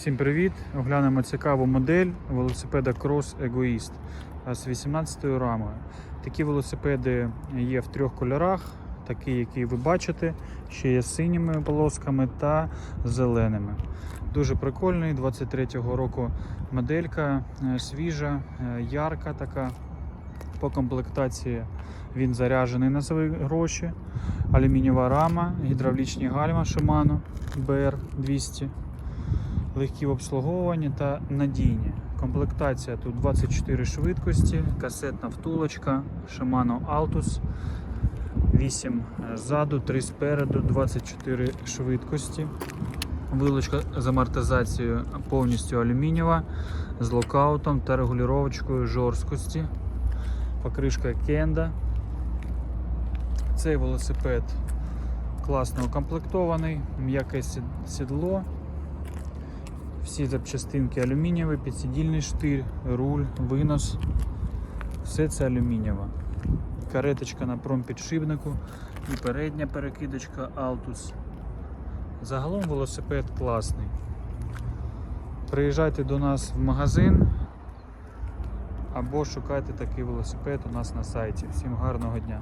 Всім привіт! Оглянемо цікаву модель велосипеда Cross Egoist з 18 рамою. Такі велосипеди є в трьох кольорах, такі, які ви бачите, ще є з синіми полосками та зеленими. Дуже прикольний, 23-го року моделька, е, свіжа, е, ярка така. По комплектації він заряджений на свої гроші. Алюмінієва рама, гідравлічні гальма Shimano BR200 легкі в обслуговуванні та надійні. Комплектація тут 24 швидкості, касетна втулочка, Shimano Altus, 8 ззаду, 3 спереду, 24 швидкості. Вилочка з амортизацією повністю алюмінієва, з локаутом та регулювачкою жорсткості. Покришка Кенда. Цей велосипед класно укомплектований, м'яке сідло, всі запчастинки алюмінієві, підсидільний штир, руль, винос. Все це алюмінієво. Кареточка на промпідшипнику і передня перекидочка Altus. Загалом велосипед класний. Приїжджайте до нас в магазин або шукайте такий велосипед у нас на сайті. Всім гарного дня!